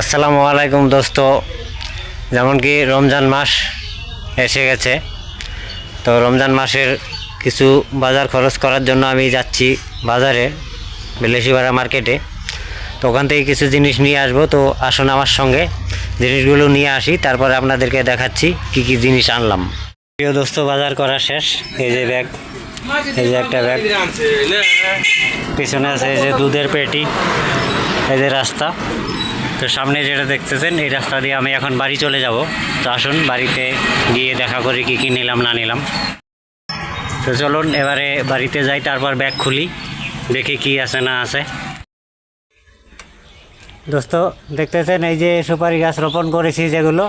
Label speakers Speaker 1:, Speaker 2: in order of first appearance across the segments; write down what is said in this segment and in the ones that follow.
Speaker 1: আসসালামু আলাইকুম দোস্ত। যেমন কি রমজান মাস এসে গেছে, তো রমজান মাসের কিছু বাজার খরচ করার জন্য আমি যাচ্ছি বাজারে, বেলেশিপাড়া মার্কেটে। তো ওখান থেকে কিছু জিনিস নিয়ে আসব, তো আসুন আমার সঙ্গে। জিনিসগুলো নিয়ে আসি, তারপরে আপনাদেরকে দেখাচ্ছি কি কি জিনিস আনলাম। প্রিয় দোস্ত, বাজার করা শেষ। এই যে ব্যাগ, এই যে একটা ব্যাগ। পিছনে আছে এই যে দুধের পেটি, এই যে রাস্তা। তো সামনে যেটা দেখতেছেন, এই রাস্তা দিয়ে আমি এখন বাড়ি চলে যাব। তো আসুন, বাড়িতে গিয়ে দেখা করি কি কি নিলাম, না নিলাম। তো চলুন, এবারে বাড়িতে যাই, তারপর ব্যাগ খুলি, দেখি কি আছে, না আছে। দোস্ত, দেখতেছেন, এই যে সুপারি গাছ রোপণ করেছি যেগুলো।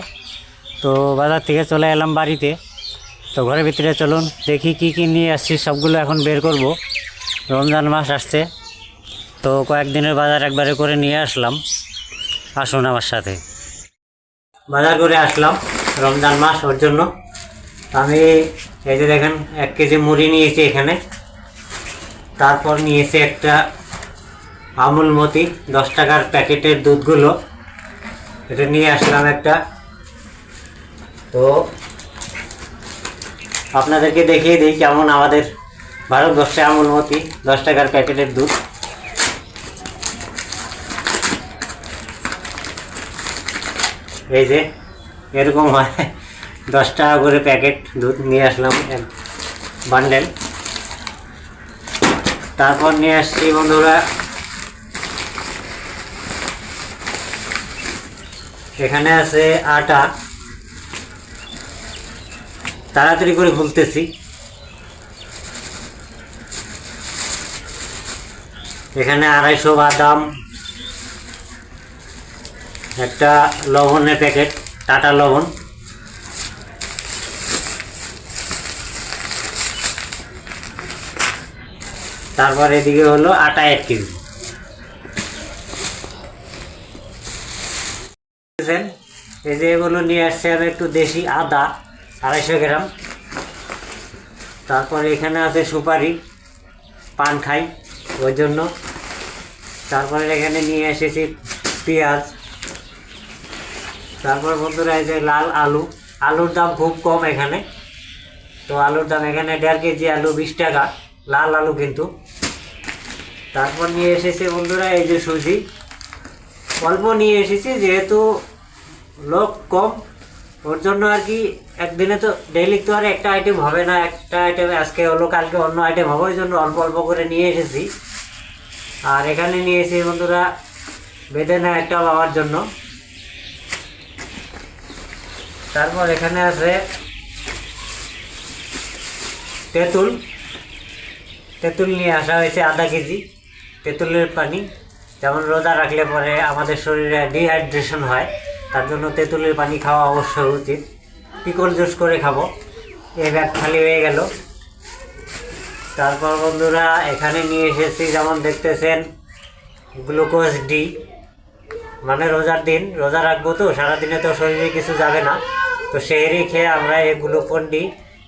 Speaker 1: তো বাজার থেকে চলে এলাম বাড়িতে। তো ঘরের ভিতরে চলুন, দেখি কি কি নিয়ে আসছি, সবগুলো এখন বের করব। রমজান মাস আসছে। তো কয়েকদিনের বাজার একবারে করে নিয়ে আসলাম। আসুন আমার সাথে। বাজার করে আসলাম রমজান মাস ওর জন্য। আমি এই যে দেখেন, এক কেজি মুড়ি নিয়েছি এখানে। তারপর নিয়েছি একটা আমুল মতি, দশ টাকার প্যাকেটের দুধগুলো। এটা নিয়ে আসলাম একটা। তো আপনাদেরকে দেখিয়ে দিই কেমন আমাদের ভারতবর্ষে আমুল মতি, দশ টাকার প্যাকেটের দুধ। এই যে, এরকম হয়। দশ টাকা করে প্যাকেট দুধ নিয়ে আসলাম বান্ডেল তারপর নিয়ে আসছি বন্ধুরা, এখানে আছে আটা। তাড়াতাড়ি করে খুলতেছি এখানে আড়াইশো বাদাম একটা লবণের প্যাকেট, টাটা লবণ। তারপর এদিকে হলো আটা এক কেজি? এই যে এগুলো নিয়ে আসছে আমি একটু দেশি আদা, আড়াইশো গ্রাম। তারপর এখানে আছে সুপারি, পান খাই, ওই জন্য। তারপরে এখানে নিয়ে এসেছি পেঁয়াজ। তারপর বন্ধুরা এই যে লাল আলু, আলুর দাম খুব কম এখানে। তো আলুর দাম এখানে দেড় কেজি আলু বিশ টাকা, লাল আলু কিন্তু। তারপর নিয়ে এসেছে বন্ধুরা এই যে সুজি। অল্প নিয়ে এসেছি, যেহেতু লোক কম, ওর জন্য আর কি একদিনে তো ডেইলি তো আর একটা আইটেম হবে না, একটা আইটেম আজকে হলো, কালকে অন্য আইটেম হবে, ওই জন্য অল্প অল্প করে নিয়ে এসেছি। আর এখানে নিয়ে এসেছি বন্ধুরা বেদেনা একটা বাবার জন্য। তারপর এখানে আছে তেঁতুল। তেঁতুল নিয়ে আসা হয়েছে আধা কেজি। তেঁতুলের পানি। যেমন রোজা রাখলে পরে আমাদের শরীরে ডিহাইড্রেশন হয়, তার জন্য তেঁতুলের পানি খাওয়া অবশ্যই উচিত। পিকল জুস করে খাব। এই ব্যাগ খালি হয়ে গেল। তারপর বন্ধুরা, এখানে নিয়ে এসেছি যেমন দেখতেছেন গ্লুকোজ ডি। মানে রোজার দিন। রোজা রাখব তো, সারাদিনে তো শরীরে কিছু যাবে না। তো সেহেরি খেয়ে আমরা এই গ্লুকোন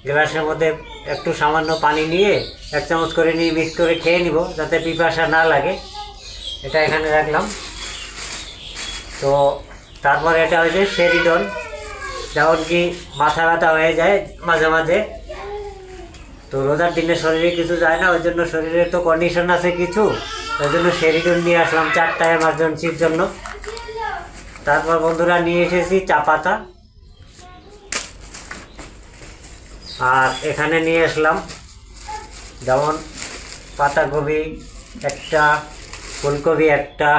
Speaker 1: গ্লাসের মধ্যে একটু সামান্য পানি নিয়ে এক চামচ করে নিয়ে মিক্স করে খেয়ে নিব, যাতে পিপাসা না লাগে। এটা এখানে রাখলাম। তো তারপর এটা হয়েছে সেরিডন। যেমন কি মাথা ব্যথা হয়ে যায় মাঝে মাঝে। তো রোজার দিনে শরীরে কিছু যায় না, ওই জন্য শরীরে তো কন্ডিশন আছে কিছু। ওই জন্য সেরিডন নিয়ে আসলাম চারটা এমার্জেন্সির জন্য। তারপর বন্ধুরা নিয়ে এসেছি চা পাতা। আর এখানে নিয়ে আসলাম যেমন পাতাকপি একটা, ফুলকপি একটা।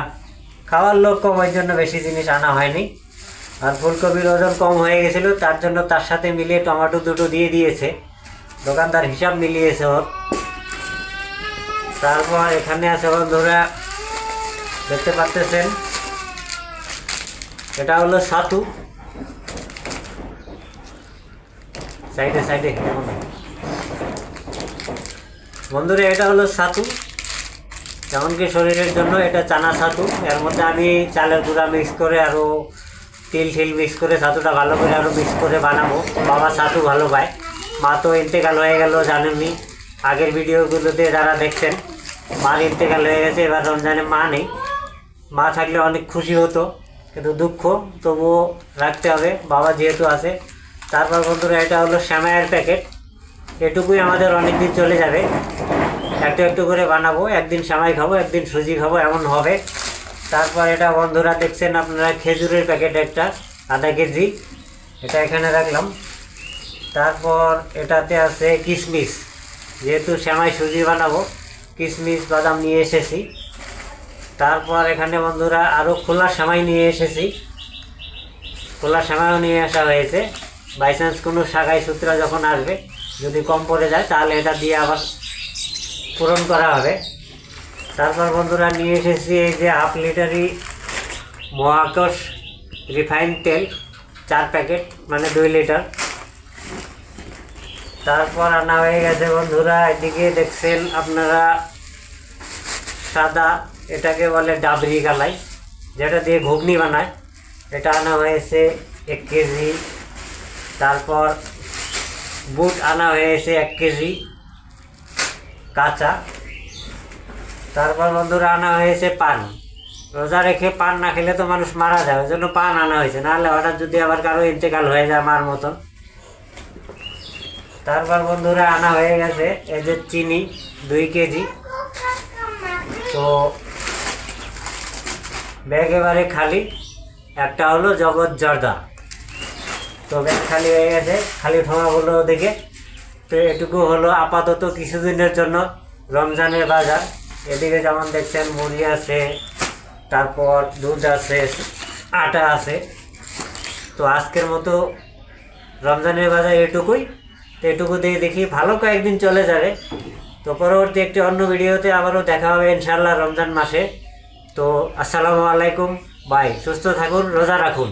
Speaker 1: খাওয়ার লোক কম, ওই জন্য বেশি জিনিস আনা হয়নি। আর ফুলকপির ওজন কম হয়ে গেছিল, তার জন্য তার সাথে মিলিয়ে টমেটো দুটো দিয়ে দিয়েছে। দোকানদার হিসাব মিলিয়েছে ওর। তারপর এখানে আছে বন্ধুরা, দেখতে পাচ্তেছেন এটা হলো ছাতু সাইডে সাইডে বন্ধুরা, এটা হলো ছাতু যেমনকি শরীরের জন্য এটা চানা ছাতু এর মধ্যে আমি চালের গুঁড়া মিক্স করে আরও তিল ঠিল মিক্স করে ছাতুটা ভালো করে আরও মিক্স করে বানাবো। বাবা ছাতু ভালো পায়। মা তো ইন্তেকাল হয়ে গেল, জানেননি। আগের ভিডিওগুলোতে যারা দেখছেন, মার ইন্তেকাল হয়ে গেছে, এবার রমজানে মা নেই। মা থাকলে অনেক খুশি হতো, কিন্তু দুঃখ তবুও রাখতে হবে। বাবা যেহেতু আছে তারপর বন্ধুরা, এটা হলো শ্যামায়ের প্যাকেট। এটুকুই আমাদের অনেক দিন চলে যাবে। একটু একটু করে বানাবো। একদিন শ্যামাই খাব, একদিন সুজি খাব, এমন হবে। তারপর এটা বন্ধুরা, দেখছেন আপনারা, খেজুরের প্যাকেট একটা, আধা কেজি। এটা এখানে রাখলাম। তারপর এটাতে আছে কিশমিশ যেহেতু শ্যামাই সুজি বানাবো কিশমিশ বাদাম নিয়ে এসেছি। তারপর এখানে বন্ধুরা আরও খোলা সেমাই নিয়ে এসেছি। খোলা সেমাইও নিয়ে আসা হয়েছে। বাই চান্স কোনো শাখাই সূত্রা যখন আসবে, যদি কম পড়ে যায়, তাহলে এটা দিয়ে আবার পূরণ করা হবে। তারপর বন্ধুরা নিয়ে এসেছি এই যে হাফ লিটারই মহাকর্ষ রিফাইন তেল, চার প্যাকেট মানে দুই লিটার। তারপর আনা হয়ে গেছে বন্ধুরা, এদিকে দেখছেন আপনারা সাদা, এটাকে বলে ডাবরি গালাই যেটা দিয়ে ঘুগনি বানায়। এটা আনা হয়েছে এক কেজি তারপর বুট আনা হয়েছে এক কেজি কাঁচা। তারপর বন্ধুরা, আনা হয়েছে পান। রোজা রেখে পান না খেলে তো মানুষ মারা যায়, ওই জন্য পান আনা হয়েছে। নাহলে হঠাৎ যদি আবার কারও ইন্তেকাল হয়ে যায় মার মতন তারপর বন্ধুরা, আনা হয়ে গেছে এই যে চিনি, দুই কেজি। তো ব্যাগ এবারে খালি, একটা হলো জগৎ জর্দা। তো ব্যাগ খালি হয়ে গেছে, খালি ঠোঙাগুলো দেখে। তো এটুকু হলো আপাতত কিছুদিনের জন্য রমজানের বাজার। এদিকে যেমন দেখছেন মুড়ি আছে, তারপর দুধ আছে, আটা আছে। তো আজকের মতো রমজানের বাজার এটুকুই। তো এটুকু দিয়ে দেখি, ভালো কয়েকদিন চলে যাবে। তো পরবর্তী একটি অন্য ভিডিওতে আবারও দেখা হবে ইনশাল্লাহ রমজান মাসে। তো আসসালামু আলাইকুম, বাই। সুস্থ থাকুন, রোজা রাখুন।